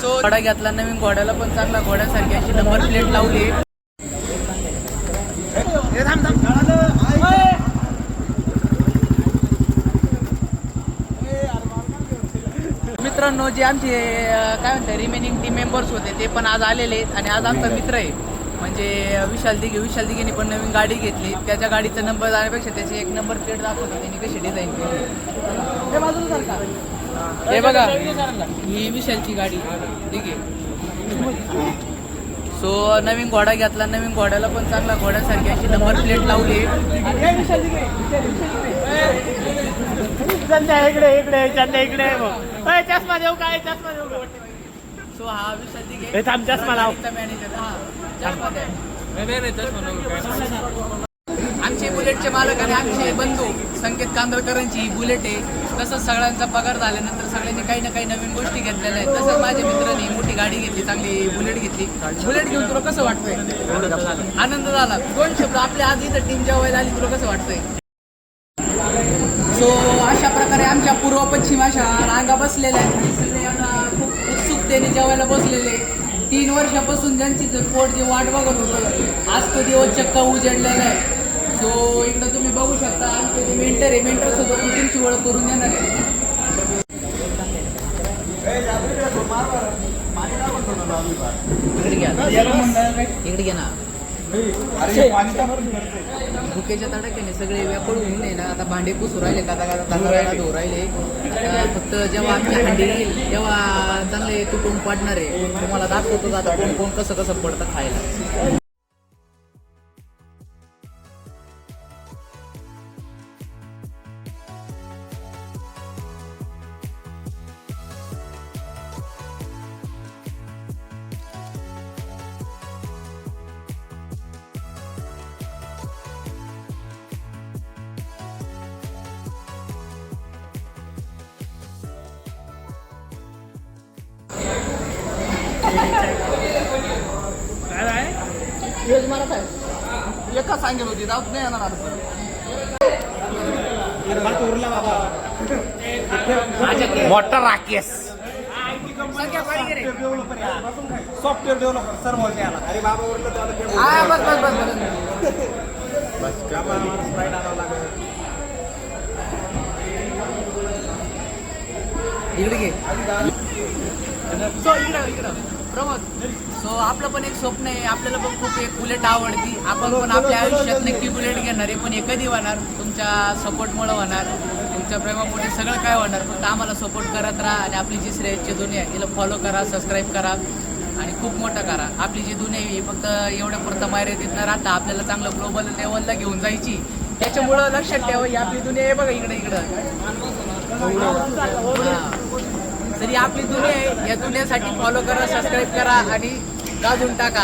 So घोडा घेतला नवीन घोड्याला पण चांगला घोड्यासारखी अशी नंबर प्लेट लावली. मित्रांनो जे आमचे काय म्हणतात रिमेनिंग टीम मेंबर्स होते ते पण आज आलेले आहेत आणि आज आमचा मित्र आहे. म्हणजे विशाल दिघे विशाल दिघेने पण नवीन गाडी घेतली. त्याच्या गाडीचा नंबर जाण्यापेक्षा त्याची एक नंबर प्लेट दाखवतो त्यांनी कशी डिझाईन केली. हे बघा ही विशालची गाडी. दिघे सो नवीन घोडा घेतला. नवीन घोड्याला पण चांगला घोड्यासारखी अशी नंबर प्लेट लावली. इकडे इकडे इकडे. चष्मा देऊ काय चष्मा देऊ का? सो हा हे थांब, चष्मा लाव. मॅनेजर हा चष्मा द्या आमचे बुलेटचे मालक आणि आमचे बंधू संकेत कांदळकरांची ही बुलेट आहे. तसंच सगळ्यांचा पगार झाल्यानंतर सगळ्यांनी काही ना काही नवीन गोष्टी घेतलेल्या आहेत. तसंच माझ्या मित्रांनी मोठी गाडी घेतली चांगली बुलेट घेतली. बुलेट घेऊन तुला कसं वाटतंय? आनंद झाला. दोन शब्द आपल्या आज इथं टीम जेवायला आली तुला कसं वाटतंय? सो अशा प्रकारे आमच्या पूर्व पश्चिम अशा रांगा बसलेल्या आहेत. आणि सगळे आता उत्सुकतेने जेवायला बसलेले. तीन वर्षापासून ज्यांची जर पोट जे वाट बघत होतं आज तो दिवस चक्क उजडलेला आहे. सो इकडं तुम्ही बघू शकता आमचे जे मेंटर आहे मेंटर सोबत मी तुमची ओळख करून देणार आहे. इकडे घ्या. इकडे घे ना. भुकेच्या तडाख्याने सगळे व्यापळ होऊन आहे ना आता भांडे पुसू राहिले काता काता तांदळाला धुवू राहिले. आता फक्त जेव्हा आमची हंडी येईल तेव्हा चांगले तुटून पडणार. आहे तुम्हाला दाखवतो आता कोण कोण कसं कसं पडतं खायला. एका सांगेल होती जाऊच नाही येणार मोठा राकेश. सॉफ्टवेअर डेव्हलपर सर बोलते अरे बाबा हा बस बस बस बस. स्प्राईट आणावं लागेल. इकडे घे. सो इकडं इकडं. प्रमोद सो आपलं पण एक स्वप्न आहे आपल्याला पण खूप एक बुलेट आवडती. आपण पण आपल्या आयुष्यात नक्की बुलेट घेणार आहे पण हे कधी होणार. तुमच्या सपोर्टमुळे होणार. तुमच्या प्रेमामुळे सगळं काय होणार फक्त आम्हाला सपोर्ट करत राहा आणि आपली जी श्रेयसची दुनिया आहे तिला फॉलो करा सबस्क्राईब करा आणि खूप मोठं करा. आपली जी दुनिया आहे ही फक्त एवढ्या पुरतं मर्यादित न राहता आपल्याला चांगलं ग्लोबल लेवलला घेऊन जायची. त्याच्यामुळं लक्षात ठेवा ही आपली दुनिया आहे बघा इकडे इकडं. ही आपली दुनिया आहे या दुनियासाठी फॉलो करा सबस्क्राईब करा आणि गाजून टाका.